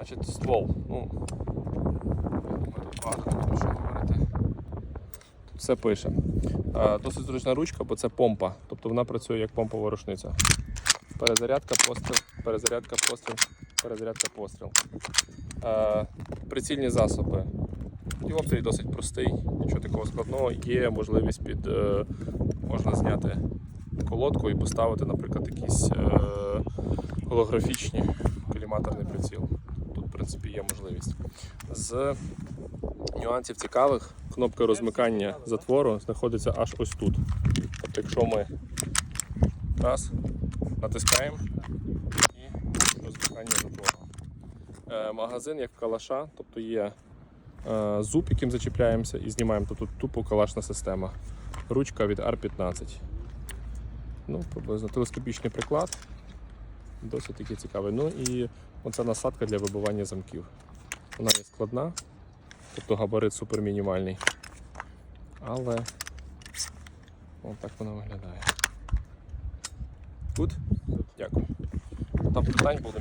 Значить, ствол. Ну, тут багато буду що говорити. Тут все пише. Е, Досить зручна ручка, бо це помпа. Тобто вона працює як помпова рушниця. Перезарядка, постріл, перезарядка, постріл, перезарядка, постріл. Е, Прицільні засоби. Діоптрій досить простий, нічого такого складного. Є можливість під е, можна зняти колодку і поставити, наприклад, якісь е, голографічні коліматорний приціл. Принципі, є можливість. З нюансів цікавих, кнопка розмикання затвору знаходиться аж ось тут. Тобто, якщо ми раз, натискаємо і розмикання затвору. Е, магазин як калаша, тобто є е, зуб, яким зачіпляємося, і знімаємо то тут тупо калашна система. Ручка від R15. Ну, приблизно телескопічний приклад. Досить таки цікавий. Ну і оця насадка для вибивання замків. Вона є складна, тобто габарит супер мінімальний. Але от так вона виглядає. Тут? Дякую. Там питань було